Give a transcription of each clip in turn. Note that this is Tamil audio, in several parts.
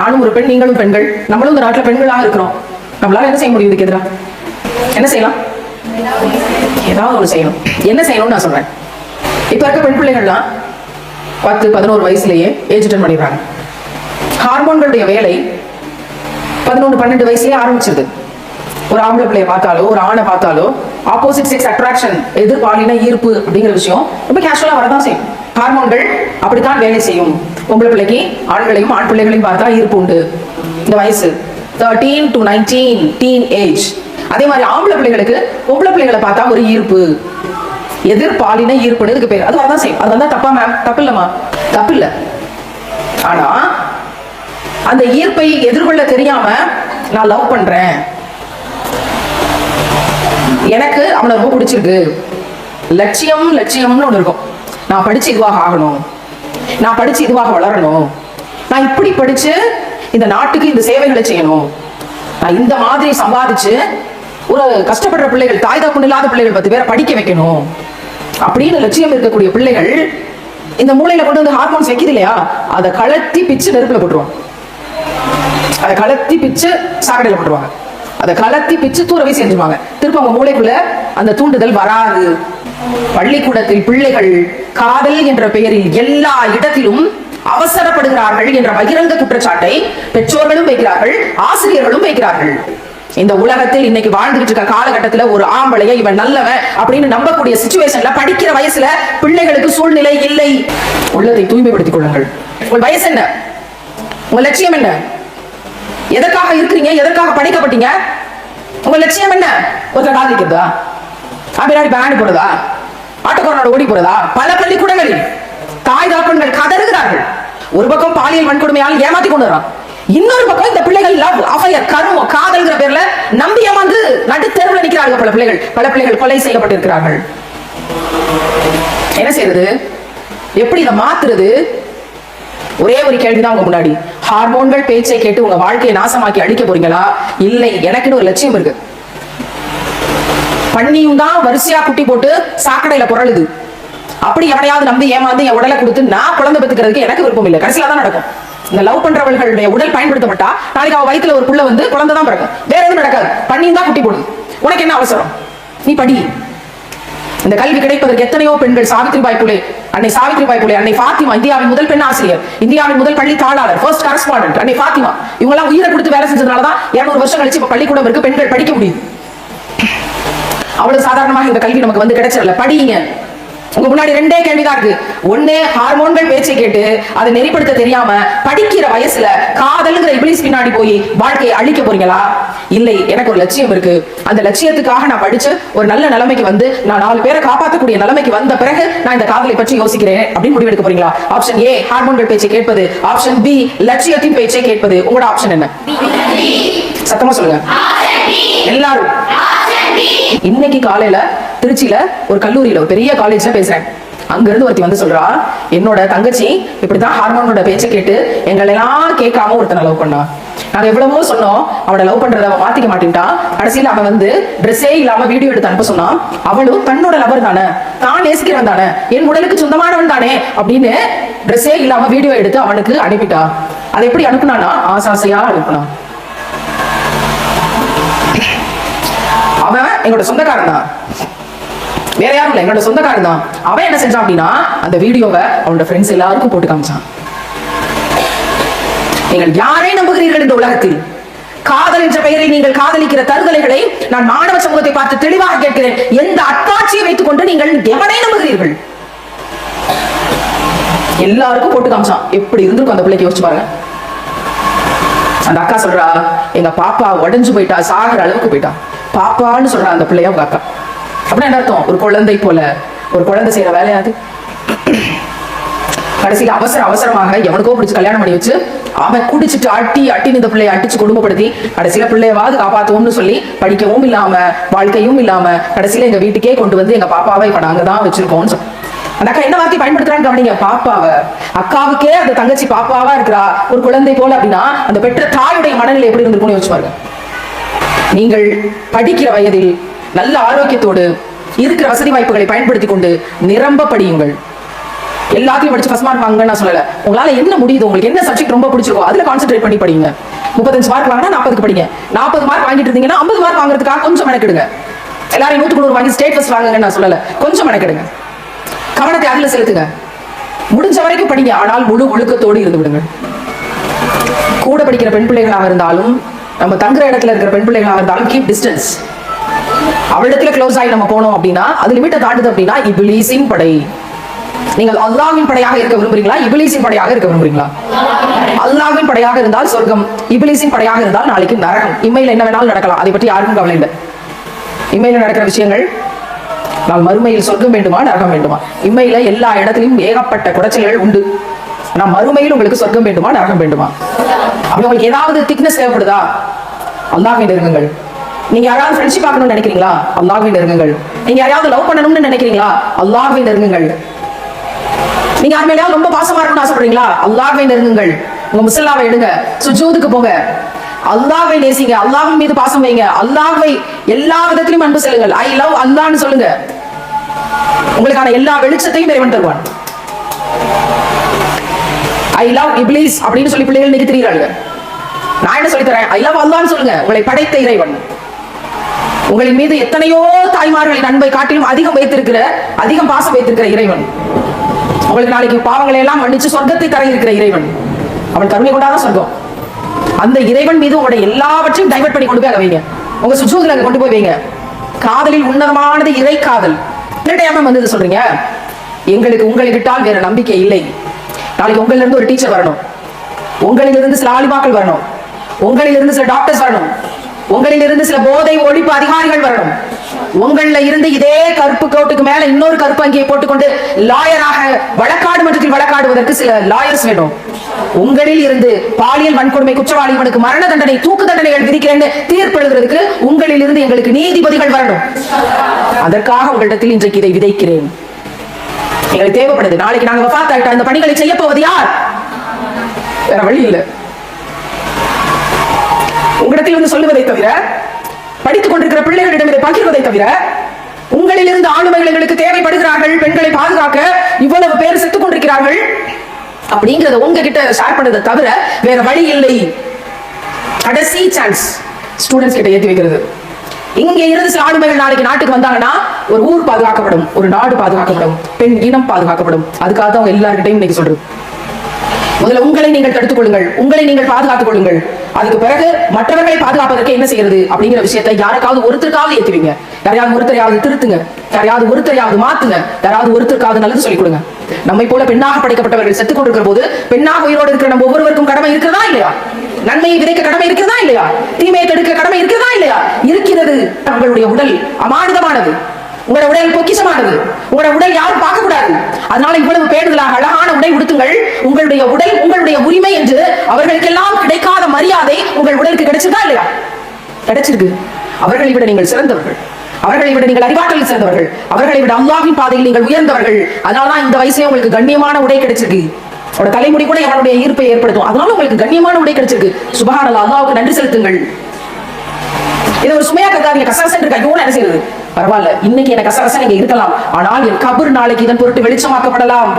நானும் ஒரு பெண் நீங்களும் பெண்கள். நம்மளும் இந்த நாட்டில் பெண்களாக இருக்கிறோம். நம்மளால என்ன செய்ய முடியும் இதுக்கு எதிராக என்ன செய்யலாம்? ஏதாவது ஒன்று செய்யணும். என்ன செய்யணும்னு நான் சொல்றேன். இப்போ இருக்க பெண் பிள்ளைகள்லாம் பத்து பதினோரு வயசுலயே ஏஜ் அட்டன் பண்ணிடுறாங்க. ஹார்மோன்களுடைய வேலை பதினொன்று பன்னெண்டு வயசுலயே ஆரம்பிச்சிருது. ஒரு ஆம்பளை பிள்ளைய பார்த்தாலோ ஒரு ஆணை பார்த்தாலோ ஆப்போசிட் செக்ஸ் அட்ராக்ஷன் எதிர்பாலின ஈர்ப்பு அப்படிங்கிற விஷயம் ரொம்ப கேஷுவலாக வரதான் செய்யும். ஹார்மோன்கள் அப்படித்தான் வேலை செய்யும். பொம்பளை பிள்ளைக்கு ஆண்களையும் ஆண் பிள்ளைகளையும் பார்த்தா ஈர்ப்பு உண்டு. இந்த வயசு. Thirteen to nineteen teen age அதே மாதிரி ஆம்பளை பிள்ளைகளுக்கு பொம்பளை பிள்ளைகளை பார்த்தா ஒரு ஈர்ப்பு. எதிர்பாலின ஈர்ப்புன்னு இதுக்கு பேர். அது வரதான் செய்யும். அது வந்தா தப்பா மேம் தப்பு இல்லம்மா. தப்பு இல்லை. ஆனா அந்த ஈர்ப்பை எதிர்கொள்ள தெரியாம நான் லவ் பண்றேன். எனக்கு அவனை ரொம்ப பிடிச்சிருக்கு. லட்சியம் லட்சியம்னு ஒன்று இருக்கும். நான் படிச்சு இதுவாக ஆகணும். நான் படிச்சு இதுவாக வளரணும். நான் இப்படி படிச்சு இந்த நாட்டுக்கு இந்த சேவைகளை செய்யணும். நான் இந்த மாதிரி சம்பாதிச்சு ஒரு கஷ்டப்படுற பிள்ளைகள் தாய் தப்பு இல்லாத பிள்ளைகள் பத்து பேரை படிக்க வைக்கணும். அப்படின்னு லட்சியம் இருக்கக்கூடிய பிள்ளைகள் இந்த மூளையில கொண்டு வந்து ஹார்மோன்ஸ் வைக்கிது இல்லையா? அதை கலத்தி பிச்சு நெருப்புல போட்டுருவாங்க. அதை கலத்தி பிச்சு சாக்கடையில போட்டுருவாங்க. அதை கலத்தி பிச்சு தூரவே வீசி செஞ்சுருவாங்க அவங்க மூளைக்குள்ள அந்த தூண்டுதல் வராது. பள்ளிக்கூடத்தில் பிள்ளைகள் காதல் என்ற பெயரில் எல்லா இடத்திலும் அவசரப்படுகிறார்கள் என்ற பகிரங்க குற்றச்சாட்டை பெற்றோர்களும் வைக்கிறார்கள் ஆசிரியர்களும் வைக்கிறார்கள். இந்த உலகத்தில் இன்னைக்கு வாழ்ந்துகிட்டு இருக்க காலகட்டத்துல ஒரு ஆம்பளைய இவன் நல்லவன் அப்படின்னு நம்பக்கூடிய சுச்சுவேஷன்ல படிக்கிற வயசுல பிள்ளைகளுக்கு சூழ்நிலை இல்லை. உள்ளதை தூய்மைப்படுத்திக் கொள்ளுங்கள். உங்கள் வயசு என்ன? உங்க லட்சியம் என்ன? எதற்காக இருக்கிறீங்க? எதற்காக படிக்கப்பட்டீங்க? உங்க லட்சியம் என்ன? ஒருத்தர் காதலிக்கிறதா பின்னாடி பேண்ட் போறதா ஆட்டோக்காரனோட ஓடி போறதா பல பள்ளிக்கூடங்களில் தாய் தகப்பன்கள் கதறுகிறார்கள். ஒரு பக்கம் பாலியல் வன்கொடுமையால் ஏமாத்தி கொண்டு வரான் இன்னொரு பக்கம் இந்த பிள்ளைகள் லவ் அஃபயர் கருமம் காதல்ங்கிற பேர்ல நம்பி ஏமாந்து நடுத்தெருவில் நிற்கிறார்கள் பல பிள்ளைகள். பல பிள்ளைகள் கொலை செய்யப்பட்டிருக்கிறார்கள். என்ன செய்யறது எப்படி இதை மாத்துறது? ஒரே ஒரு கேள்விதான் உங்க முன்னாடி. ஹார்மோன்கள் பேச்சை கேட்டு உங்க வாழ்க்கையை நாசமாக்கி அழிக்க போறீங்களா? இல்லை எனக்குன்னு ஒரு லட்சியம் இருக்கு. பண்ணியும் தான் வரிசையா குட்டி போட்டு சாக்கடையில புரளுது அப்படி எவனையாவது நம்பி ஏமாந்து என் உடலை கொடுத்து நான் குழந்தை பெற்றுக்கிறதுக்கு எனக்கு விருப்பம் இல்லை. கடைசியில தான் நடக்கும். இந்த லவ் பண்றவர்களுடைய உடல் பயன்படுத்தப்பட்டா நாளைக்கு அவ வயிற்றுல ஒரு புள்ள வந்து குழந்தை தான் பிறக்கும். வேற எதுவும் நடக்காது. பண்ணியும் தான் குட்டி போடுது. உனக்கு என்ன அவசரம்? நீ படி. இந்த கல்வி கிடைப்பதற்கு எத்தனையோ பெண்கள் சாவித்ரிபாய் புலே அன்னை சாவித்ரிபாய் புலே அன்னை பாத்திமா இந்தியாவின் முதல் பெண் ஆசிரியர் இந்தியாவின் முதல் பள்ளி தாளாளர் ஃபர்ஸ்ட் கரஸ்பாண்டன்ட் அன்னை ஃபாத்திமா. இவங்க எல்லாம் உயிரை கொடுத்து வேலை செஞ்சதுனால தான் 200 வருஷம் கழிச்சு இப்ப பள்ளிக்கூடம் இருக்கு பெண்கள் படிக்க முடியுது. அவ்வளவு சாதாரணமாக இந்த கல்வி நமக்கு வந்து கிடைச்சிடல. படிங்க உங்க முன்னாடி ரெண்டே கேள்விதான் இருக்கு. ஒண்ணு ஹார்மோன்கள் பேச்சை கேட்டு அதை நெறிப்படுத்த தெரியாம படிக்கிற வயசுல காதலுங்கிற இபிலிஸ் பின்னாடி போய் வாழ்க்கையை அழிக்க போறீங்களா? இல்லை எனக்கு ஒரு லட்சியம் இருக்கு. அந்த லட்சியத்துக்காக நான் படிச்சு ஒரு நல்ல நிலைமைக்கு வந்து நான் நாலு பேரை காப்பாற்றக்கூடிய நிலைமைக்கு வந்த பிறகு நான் இந்த காதலை பற்றி யோசிக்கிறேன் அப்படின்னு முடிவெடுக்க போறீங்களா? ஆப்ஷன் ஏ ஹார்மோன்கள் பேச்சை கேட்பது. ஆப்ஷன் பி லட்சியத்தின் பேச்சை கேட்பது. உங்களோட ஆப்ஷன் என்ன? சத்தமா சொல்லுங்க. எல்லாரும். இன்னைக்கு காலையில திருச்சியில ஒரு கல்லூரியில ஒரு பெரிய காலேஜ்ல பேசுறேன். அங்க இருந்து ஒருத்தி வந்து சொல்றா என்னோட தங்கச்சி இப்படிதான் ஹார்மோனோட பேச்சை கேட்டு எங்களை எல்லாம் கேட்காம ஒருத்தனை லவ் பண்ணா. நாங்க எவ்வளவோ சொன்னோம். அவளை லவ் பண்றத அவன் மாத்திக்க மாட்டேன்ட்டான் கடைசியில அவன் வந்து ட்ரெஸ்ஸே இல்லாம வீடியோ எடுத்து அனுப்ப சொன்னான். அவளும் தன்னோட லவர் தானே. தான் நேசிக்கிறவன் தானே. என் உடலுக்கு சொந்தமானவன் தானே அப்படின்னு ட்ரெஸ்ஸே இல்லாம வீடியோ எடுத்து அவனுக்கு அனுப்பிட்டா. அதை எப்படி அனுப்புனானா ஆசாசையா அனுப்புனான். அவன் எங்களோட சொந்தக்காரன் தான். வேற யாரும் இல்லை எங்களோட சொந்தக்காரன் தான். அவன் என்ன செஞ்சான் அப்படின்னா அந்த வீடியோவை அவனோட ஃப்ரெண்ட்ஸ் எல்லாருக்கும் போட்டு காமிச்சான். நீங்கள் யாரை நம்புகிறீர்கள் இந்த உலகத்தில்? காதல் என்ற பெயரை நீங்கள் காதலிக்கிற தருதலைகளை நான் மாணவ சமூகத்தை பார்த்து தெளிவாக கேட்கிறேன். எந்த அத்தாட்சியை வைத்துக் கொண்டு நீங்கள் எவனை நம்புகிறீர்கள்? எல்லாருக்கும் போட்டு காமிச்சான். எப்படி இருந்திருக்கும் அந்த பிள்ளைக்கு யோசிச்சு பாருங்க. அந்த அக்கா சொல்றா எங்க பாப்பா உடஞ்சு போயிட்டா சாகிற அளவுக்கு போயிட்டா. பாப்பான்னு சொல்றா அந்த பிள்ளைய உங்க அக்கா. அப்படின்னா என்ன அர்த்தம்? ஒரு குழந்தை போல. ஒரு குழந்தை செய்யற வேலையாது. கடைசியில அவசர அவசரமாக எவனுக்கோ பிடிச்சி கல்யாணம் பண்ணி வச்சு அவன் குடிச்சிட்டு அட்டி அட்டி இந்த பிள்ளைய அடிச்சு குடும்பப்படுத்தி கடைசியில பிள்ளையவாது காப்பாத்துவோம்னு சொல்லி படிக்கவும் இல்லாம வாழ்க்கையும் இல்லாம கடைசியில எங்க வீட்டுக்கே கொண்டு வந்து எங்க பாப்பாவை இப்ப நாங்க தான் வச்சிருக்கோம்னு அந்த அக்கா என்ன வார்த்தை பயன்படுத்துறான்னு கவனிங்க பாப்பாவ. அக்காவுக்கே அந்த தங்கச்சி பாப்பாவா இருக்கிறா ஒரு குழந்தை போல அப்படின்னா அந்த பெற்ற தாயுடைய மனநிலை எப்படி இருந்திருக்கும்னு யோசிச்சு நீங்கள் படிக்கிற வயதில் நல்ல ஆரோக்கியத்தோடு இருக்கிற வசதி வாய்ப்புகளை பயன்படுத்தி கொண்டு நிரம்ப படியுங்கள். எல்லாத்தையும் படிச்சு ஃபர்ஸ்ட் மார்க் வாங்கன்னு நான் சொல்லல. உங்களால என்ன முடியுது? உங்களுக்கு என்ன சப்ஜெக்ட் ரொம்ப பிடிச்சிருக்கோ அதுல கான்சென்ட்ரேட் பண்ணி படிங்க. முப்பத்தஞ்சு மார்க் வாங்கினா நாற்பதுக்கு படிங்க. நாற்பது மார்க் வாங்கிட்டு இருந்தீங்கன்னா ஐம்பது மார்க் வாங்குறதுக்காக கொஞ்சம் மெனக்கெடுங்க. எல்லாரும் நூற்றுக்கு நூறு வாங்கி ஸ்டேட் ஃபர்ஸ்ட் வாங்குங்கன்னு நான் சொல்லல. கொஞ்சம் மெனக்கெடுங்க. கவனத்தை அதுல செலுத்துங்க. முடிஞ்ச வரைக்கும் படிங்க. ஆனால் முழு ஒழுக்கத்தோடு இருந்து விடுங்க. கூட படிக்கிற பெண் பிள்ளைகளாக இருந்தாலும் நம்ம தங்குற இடத்துல இருக்கிற பெண் பிள்ளைகளாக இருந்தாலும் கீப் டிஸ்டன்ஸ் அவளிடத்துல க்ளோஸ் ஆகி நம்ம போனோம் அப்படின்னா அது லிமிட்டை தாண்டுது அப்படின்னா இபிலீசின் படை. நீங்கள் அல்லாவின் படையாக இருக்க விரும்புறீங்களா? இபிலிசின் படையாக இருக்க விரும்புறீங்களா? அல்லாவின் படையாக இருந்தால் சொர்க்கம் இபிலிசின் படையாக இருந்தால் நாளைக்கு நரகம். இம்மையில் என்ன வேணாலும் நடக்கலாம். அதை பற்றி யாருக்கும் கவலை இல்லை. இம்மையில் நடக்கிற விஷயங்கள் நான் மறுமையில் சொர்க்கம் வேண்டுமா நரகம் வேண்டுமா? இம்மையில எல்லா இடத்திலும் ஏகப்பட்ட குடைச்சல்கள் உண்டு. ஆனா மறுமையில் உங்களுக்கு சொர்க்கம் வேண்டுமா நரகம் வேண்டுமா? அப்படி உங்களுக்கு ஏதாவது திக்னஸ் தேவைப்படுதா? அல்லாவின் நெருங்குங்கள் நீங்க யாராவது ஃப்ரெண்ட்ஷிப் பார்க்கணும்னு நினைக்கிறீங்களா? அல்லாவின் நெருங்குங்கள் நீங்க யாராவது லவ் பண்ணணும்னு நினைக்கிறீங்களா? அல்லாவின் நெருங்குங்கள் நீங்க யார் மேலேயாவது ரொம்ப பாசமா இருக்கணும்னு ஆசைப்படுறீங்களா? அல்லாஹ்வை நெருங்குங்கள். உங்க முசல்லாவை எடுங்க. சுஜூதுக்கு போங்க. அல்லாஹ்வை நேசிங்க. அல்லாஹ்வின் மீது பாசம் வைங்க. அல்லாஹ்வை எல்லா விதத்திலும் அன்பு செல்லுங்கள் ஐ லவ் அல்லான்னு சொல்லுங்க. உங்களுக்கான எல்லா வெளிச்சத்தையும் இறைவன் தருவான். ஐ லவ் இப்ளீஸ் அப்படின்னு சொல்லி பிள்ளைகள் இன்னைக்கு தெரியுறாங்க நான் என்ன சொல்லி தரேன்? ஐ லவ் அல்லான்னு சொல்லுங்க. உங்களை படைத்த இறைவன். உங்களின் மீது எத்தனையோ தாய்மார்களின் அன்பை காட்டிலும் அதிகம் வைத்திருக்கிற அதிகம் பாசம் வைத்திருக்கிற இறைவன். உங்களுக்கு நாளைக்கு பாவங்களை எல்லாம் மன்னிச்சு சொர்க்கத்தை தர இருக்கிற இறைவன். அவள் கருணை கொண்டாத சொர்க்கம். அந்த இறைவன் மீது உங்களுடைய எல்லாவற்றையும் டைவர்ட் பண்ணி கொண்டு போய் வைங்க. உங்க சுஜூதுல கொண்டு போய் வைங்க. காதலில் உன்னதமானது இறை காதல். என்ன வந்தது சொல்றீங்க? எங்களுக்கு உங்களை வேற நம்பிக்கை இல்லை. நாளைக்கு உங்களிலிருந்து இருந்து ஒரு டீச்சர் வரணும். உங்களிலிருந்து சில ஆலிமாக்கள் வரணும். உங்களிலிருந்து சில டாக்டர்ஸ் வரணும். உங்களிலிருந்து சில போதை ஒழிப்பு அதிகாரிகள் வரணும். உங்கள இருந்து இதே கருப்பு கோட்டுக்கு மேல இன்னொரு கருப்பு அங்கியை போட்டுக்கொண்டு லாயராக வழக்காடு மன்றத்தில் வழக்காடுவதற்கு சில லாயர்ஸ் வேணும் உங்களில் இருந்து பாலியல் வன்கொடுமை குற்றவாளி இவனுக்கு மரண தண்டனை தூக்கு தண்டனைகள் விதிக்கிறேன்னு தீர்ப்பு எழுதுறதுக்கு உங்களில் இருந்து எங்களுக்கு நீதிபதிகள் வரணும். அதற்காக உங்களிடத்தில் இன்றைக்கு இதை விதைக்கிறேன். எங்களுக்கு தேவைப்படுது. நாளைக்கு நாங்க வஃபாத் ஆயிட்டா அந்த பணிகளை செய்ய போவது யார்? வேற வழி இல்லை. உங்களிடத்தில் வந்து சொல்லுவதை தவிர படித்துக் கொண்டிருக்கிற பிள்ளைகளிடம் இதை பகிர்வதை தவிர உங்களில் இருந்து ஆளுமைகள் எங்களுக்கு தேவைப்படுகிறார்கள் பெண்களை பாதுகாக்க இவ்வளவு பேர் செத்துக் கொண்டிருக்கிறார்கள் அப்படிங்கறத உங்ககிட்ட ஷேர் பண்ணதை தவிர வேற வழி இல்லை. கடைசி சான்ஸ் ஸ்டூடெண்ட்ஸ் கிட்ட ஏத்தி வைக்கிறது. இங்க இருந்து சில ஆளுமைகள் நாளைக்கு நாட்டுக்கு வந்தாங்கன்னா ஒரு ஊர் பாதுகாக்கப்படும் ஒரு நாடு பாதுகாக்கப்படும் பெண் இனம் பாதுகாக்கப்படும். அதுக்காக தான் அவங்க எல்லார்கிட்டையும் இன்னைக்கு சொல்றது. முதல்ல உங்களை நீங்கள் தடுத்துக் கொள்ளுங்கள் உங்களை நீங்கள் பாதுகாத்துக் கொள்ளுங்கள். அதுக்கு பிறகு மற்றவர்களை பாதுகாப்பதற்கு என்ன செய்யறது அப்படிங்கிற விஷயத்தை யாருக்காவது ஒருத்தருக்காவது ஏத்துவீங்க. யாரையாவது ஒருத்தரையாவது திருத்துங்க. யாரையாவது ஒருத்தரையாவது மாத்துங்க. யாராவது ஒருத்தருக்காவது நல்லது சொல்லிக் கொடுங்க. நம்மை போல பெண்ணாக படைக்கப்பட்டவர்கள் செத்துக் கொண்டிருக்கிற போது பெண்ணாக உயிரோடு இருக்கிற நம்ம ஒவ்வொருவருக்கும் கடமை இருக்கிறதா இல்லையா? நன்மையை விதைக்க கடமை இருக்கிறதா இல்லையா? தீமையை தடுக்க கடமை இருக்கிறதா இல்லையா? இருக்கிறது தங்களுடைய உடல் அமானிதமானது. உங்களோட உடல் பொக்கிஷமானது. உங்களோட உடல் யாரும் பார்க்க கூடாது அதனால இவ்வளவு பேடுதலாக அழகான உடை உடுத்துங்கள். உங்களுடைய உடல் உங்களுடைய உரிமை என்று அவர்களுக்கெல்லாம் கிடைக்காத மரியாதை உங்கள் உடலுக்கு கிடைச்சிருக்கா இல்லையா? கிடைச்சிருக்கு. அவர்களை விட நீங்கள் சிறந்தவர்கள். அவர்களை விட நீங்கள் அறிவாற்றலில் சிறந்தவர்கள். அவர்களை விட அல்லாஹ்வின் பாதையில் நீங்கள் உயர்ந்தவர்கள். அதனாலதான் இந்த வயசுல உங்களுக்கு கண்ணியமான உடை கிடைச்சிருக்கு. அவரோட தலைமுடி கூட அவனுடைய ஈர்ப்பை ஏற்படுத்தும். அதனால உங்களுக்கு கண்ணியமான உடை கிடைச்சிருக்கு. சுபஹானல்லாஹ் அல்லாவுக்கு நன்றி செலுத்துங்கள். இது ஒரு சுமையா கருதாதீங்க கசாசன் இருக்கா ஐயோ என்ன செய்யுது பரவாயில்ல இன்னைக்கு எனக்கு கசகச நீங்க இருக்கலாம். ஆனால் என் கபர் நாளைக்கு இதன் பொருட்டு வெளிச்சமாக்கப்படலாம்.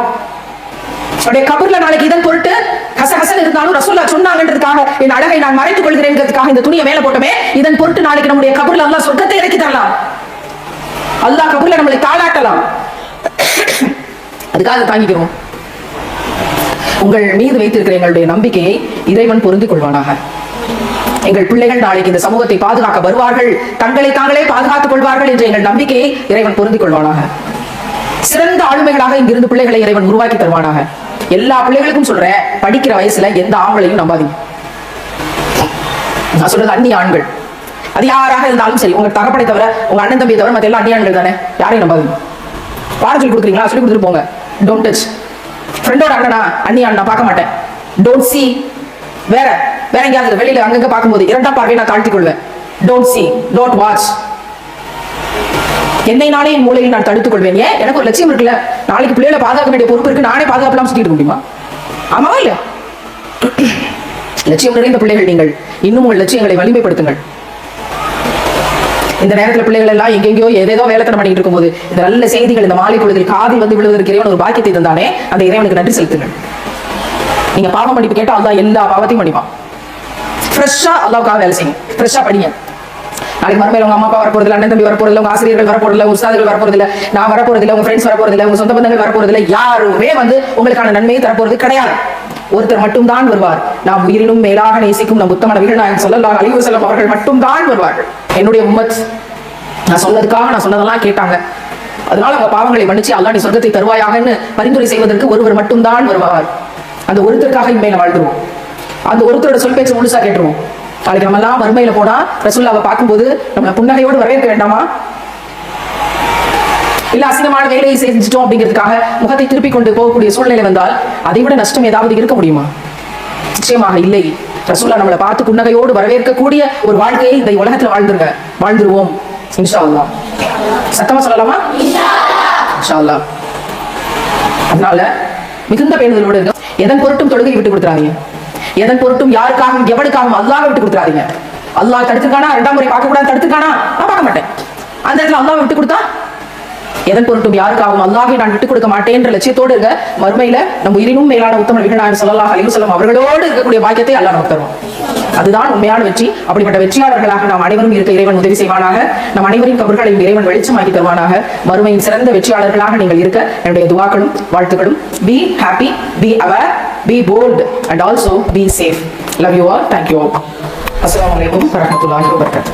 அவருடைய கபர்ல நாளைக்கு இதன் பொருட்டு கசகசன் இருந்தாலும் ரசூல்லா சொன்னாங்கன்றதுக்காக என் அழகை நான் மறைத்துக் கொள்கிறேன்றதுக்காக இந்த துணியை மேல போட்டமே இதன் பொருட்டு நாளைக்கு நம்முடைய கபர்ல அல்லாஹ் சொர்க்கத்தை இறக்கி தரலாம். அல்லாஹ் கபர்ல நம்மளை தாளாட்டலாம். அதுக்காக தாங்கிக்கிறோம். உங்கள் மீது வைத்திருக்கிற எங்களுடைய நம்பிக்கையை இறைவன் பொருந்திக் கொள்வானாக. எங்கள் பிள்ளைகள் நாளைக்கு இந்த சமூகத்தை பாதுகாக்க வருவார்கள். தங்களை தாங்களே பாதுகாத்துக் கொள்வார்கள் என்ற எங்கள் நம்பிக்கையை இறைவன் பொருந்திக் கொள்வானாக. சிறந்த ஆளுமைகளாக இங்கிருந்து பிள்ளைகளை இறைவன் உருவாக்கி தருவானாக. எல்லா பிள்ளைகளுக்கும் சொல்றேன் படிக்கிற வயசுல எந்த ஆண்களையும் நம்பாதீங்க. நான் சொல்றது அந்நிய ஆண்கள். அது யாராக இருந்தாலும் சரி உங்க தகப்பனை தவிர உங்க அண்ணன் தம்பியை தவிர மத்த எல்லா அந்நிய ஆண்கள் தானே? யாரையும் நம்பாதீங்க. பாடம் சொல்லி கொடுக்குறீங்களா? சொல்லி கொடுத்துட்டு போங்க. டோன்ட் டச் ஃப்ரெண்டோட அண்ணனா அண்ணி நான் பார்க்க மாட்டேன். டோன்ட் சி வேற. வேற எங்கேயாவது வெளியில அங்கங்க பார்க்கும்போது இரண்டாம் பார்வை நான் தாழ்த்திக் கொள்வேன் டோன்ட் சி டோன்ட் வாட்ச் என்னை நானே என் மூலையில் நான் தடுத்துக் கொள்வேன் ஏன்? எனக்கு ஒரு லட்சியம் இருக்குல்ல. நாளைக்கு பிள்ளைகளை பாதுகாக்க வேண்டிய பொறுப்பு இருக்கு. நானே பாதுகாப்பலாம் சுத்திட்டு முடியுமா? ஆமாவா இல்லையா? லட்சியம் நிறைந்த பிள்ளைகள் நீங்கள். இன்னும் உங்கள் லட்சியங்களை வலிமைப்படுத்துங்கள். இந்த நேரத்தில் பிள்ளைகள் எல்லாம் எங்கெங்கயோ ஏதேதோ வேலைத்தனம் பண்ணிட்டு இருக்கும்போது இந்த நல்ல செய்திகள் இந்த மாலை பொழுதில் காதில் வந்து விழுவதற்கு இறைவன் ஒரு பாக்கியத்தை தந்தானே அந்த இறைவனுக்கு நன்றி செலுத்துங்கள். நீங்க பாவம் மன்னிப்பு கேட்டால் அல்லாஹ் எல்லா பாவத்தையும் மன்னிப்பான் ஃப்ரெஷ்ஷா அல்லாவுக்காக வேலை செய்யும். ஃப்ரெஷ்ஷா படிங்க. நாளைக்கு மறுமையில உங்க அம்மா அப்பா வரப்போறது இல்லை அண்ணன் தம்பி வரப்போறது உங்க ஆசிரியர்கள் வரப்போறது இல்லை உஸ்தாதுகள் வரப்போறது நான் வரப்போறது இல்லை உங்க ஃப்ரெண்ட்ஸ் வரப்போறது இல்லை உங்க சொந்த பந்தங்கள் வரப்போறது இல்லை யாருமே வந்து உங்களுக்கான நன்மையை தரப்போறது கிடையாது. ஒருத்தர் மட்டும்தான் வருவார். நாம் உயிரினும் மேலாக நேசிக்கும் நம் உத்தம நபிகள் நான் சொல்லலாம் அழிவு செல்லம் அவர்கள் மட்டும்தான் வருவார்கள். என்னுடைய உம்மத் நான் சொன்னதுக்காக நான் சொன்னதெல்லாம் கேட்டாங்க. அதனால அவங்க பாவங்களை மன்னிச்சு அல்லாஹ் நீ சொர்க்கத்தை தருவாயாகன்னு பரிந்துரை செய்வதற்கு ஒருவர் மட்டும்தான் வருவார். அந்த ஒருத்தருக்காக இம்மையில வாழ்ந்துருவோம். அந்த ஒருத்தரோட சொல் பேச்சு முழுசா கேட்டுருவோம். நாளைக்கு நம்ம எல்லாம் மறுமையில போனா ரசூல்லாவை பார்க்கும்போது நம்ம புன்னகையோடு வரவேற்க வேண்டாமா? இல்ல அசிங்கமான வேலையை செஞ்சுட்டோம் அப்படிங்கிறதுக்காக முகத்தை திருப்பி கொண்டு போகக்கூடிய சூழ்நிலை வந்தால் அதை விட நஷ்டம் ஏதாவது இருக்க முடியுமா? நிச்சயமாக இல்லை. ரசூல்லா நம்மளை பார்த்து புன்னகையோடு வரவேற்கக்கூடிய ஒரு வாழ்க்கையை இந்த உலகத்துல வாழ்ந்துருங்க. வாழ்ந்துருவோம். இன்ஷா சத்தமா சொல்லலாமா? இன்ஷா அதனால மிகுந்த பேணுதலோடு இருங்க. எதன் பொருட்டும் தொழுகை விட்டு கொடுத்துறாங்க எதன் பொருட்டும் யாருக்காகவும் எவனுக்காகவும் அல்லாஹ் விட்டு கொடுத்துறாதீங்க. அல்லாஹ் தடுத்துக்கானா ரெண்டாம் முறை பார்க்க கூடாது தடுத்துக்கானா நான் பார்க்க மாட்டேன். அந்த இடத்துல அல்லாஹ் விட்டு கொடுத்தா? எதன் பொருட்டும் யாருக்காகவும் அல்லாஹை நான் விட்டுக் கொடுக்க என்ற லட்சியத்தோடு இருக்க மறுமையில நம்ம உயிரினும் மேலான உத்தம விகநாயகர் சொல்லலாம் அலைஹி வஸல்லம் அவர்களோடு இருக்கக்கூடிய பாக்கியத்தை அல்லாஹ் நமக்கு தருவோம் அதுதான் உண்மையான வெற்றி. அப்படிப்பட்ட வெற்றியாளர்களாக நாம் அனைவரும் இருக்க இறைவன் உதவி செய்வானாக. நம் அனைவரின் கபர்களையும் இறைவன் வெளிச்சமாக்கி தருவானாக. மறுமையின் சிறந்த வெற்றியாளர்களாக நீங்கள் இருக்க என்னுடைய துவாக்களும் வாழ்த்துக்களும். பி ஹாப்பி பி அவர் be bold and also be safe. Love you all. Thank you all. Assalamu alaikum warahmatullahi wabarakatuh.